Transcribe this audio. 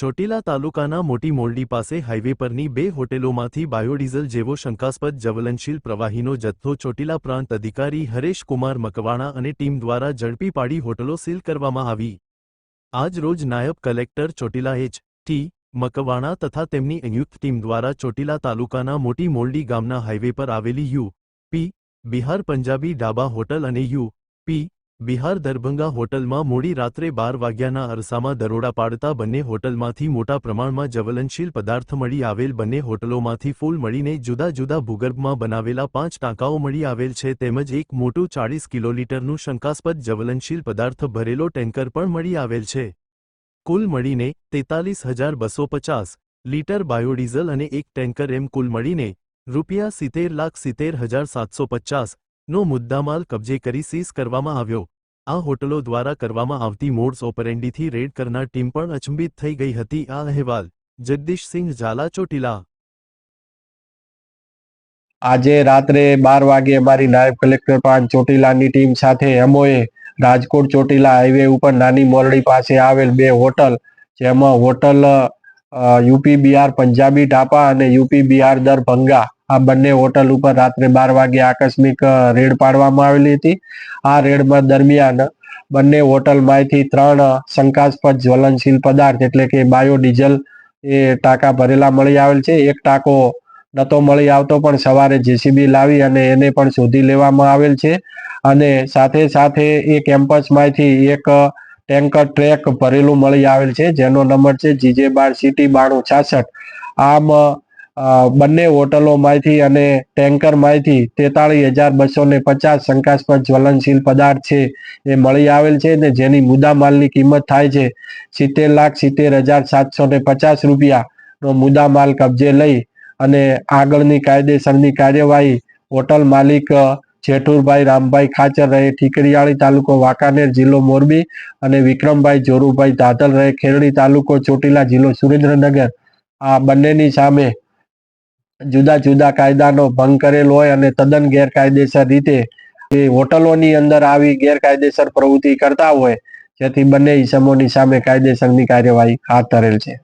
ચોટીલા તાલુકાના મોટી મોરડી પાસે હાઇવે પરની બે હોટેલોમાંથી બાયોડીઝલ જેવો શંકાસ્પદ જ્વલનશીલ પ્રવાહીનો જથ્થો ચોટીલા પ્રાંત અધિકારી હરેશ કુમાર મકવાણા અને ટીમ દ્વારા ઝડપી પાડી હોટલો સીલ કરવામાં આવી. આજ રોજ નાયબ collector Chotila H. T. Makwana તથા તેમની સંયુક્ત ટીમ દ્વારા ચોટીલા તાલુકાના મોટી મોરડી ગામના હાઇવે પર આવેલી યુ. પી. બિહાર પંજાબી ડાબા હોટલ અને યુ. પી. બિહાર દરભંગા હોટલમાં મોડી રાત્રે બાર વાગ્યાના અરસામાં દરોડા પાડતા બંને હોટલમાંથી મોટા પ્રમાણમાં જ્વલનશીલ પદાર્થ મળી આવેલ બંને હોટલોમાંથી ફૂલ મળીને જુદા જુદા ભૂગર્ભમાં બનાવેલા પાંચ ટાંકાઓ મળી આવેલ છે તેમજ એક મોટું ચાળીસ કિલોલીટરનું શંકાસ્પદ જ્વલનશીલ પદાર્થ ભરેલો ટેન્કર પણ મળી આવેલ છે. કુલ મળીને તેતાલીસ હજાર બસો પચાસ લીટર બાયોડીઝલ અને એક ટેન્કર એમ કુલ મળીને રૂપિયા સિત્તેર લાખ સિત્તેર હજાર સાતસો પચાસ નો મુદ્દામાલ કબજે કરી સીઝ કરવામાં આવ્યો. આ હોટલો દ્વારા કરવામાં આવતી મોડ્સ ઓપરેન્ડીથી રેડ કરનાર ટીમ પણ અચંબિત થઈ ગઈ હતી. આ અહેવાલ, જગદીશસિંહ ઝાલા, ચોટીલા. આજે રાત્રે બાર વાગે અમારી નાયબ કલેક્ટર પાન ચોટીલાની ટીમ સાથે અમોએ રાજકોટ ચોટીલા હાઈવે ઉપર નાની મોરડી પાસે આવેલ બે હોટલ, જેમાં હોટલ યુપી બિહાર, પંજાબી ઢાપા અને યુપી બિહાર દરભંગા આ બંને હોટલ ઉપર રાત્રે બાર વાગે આકસ્મિક રેડ પાડવામાં આવેલી હતી. આ રેડમાં દરમિયાન બંને હોટલમાંથી ત્રણ શંકાસ્પદ જ્વલનશીલ પદાર્થ એટલે કે બાયોડીઝલ એ ટાંકા ભરેલા મળી આવેલ છે. એક ટાંકો નતો મળી આવતો પણ સવારે જેસીબી લાવી અને એને પણ શોધી લેવામાં આવેલ છે. અને સાથે સાથે એ કેમ્પસમાંથી એક ટેન્કર ટ્રેક ભરેલું મળી આવેલ છે, જેનો નંબર છે જીજે બાર સિટી બાણું છાસઠ. આમ બંને હોટલોમાંથી અને ટેન્કરમાંથી તેતાળીસ હજાર બસો ને પચાસ શંકાસ્પદ જ્વલનશીલ પદાર્થ છે. એ મળી આવેલ છે ને જેની મુદ્દામાલની કિંમત થાય છે સિત્તેર લાખ સિત્તેર હજાર સાતસો ને પચાસ રૂપિયાનો મુદ્દામાલ કબજે લઈ અને આગળની કાયદેસરની કાર્યવાહી હોટલ માલિક જેઠુરભાઈ રામભાઈ ખાચર રહે ઠીકરીયાળી તાલુકો વાંકાનેર જિલ્લો મોરબી અને વિક્રમભાઈ જોરુભાઈ ધાધલ રહે ખેરડી તાલુકો ચોટીલા જિલ્લો સુરેન્દ્રનગર. આ બંનેની સામે જુદા જુદા કાયદાનો ભંગ કરેલો હોય અને તદ્દન ગેરકાયદેસર રીતે એ હોટલોની અંદર આવી ગેરકાયદેસર પ્રવૃત્તિ કરતા હોય, જેથી બંને ઇસમોની સામે કાયદેસરની કાર્યવાહી હાથ ધરેલ છે.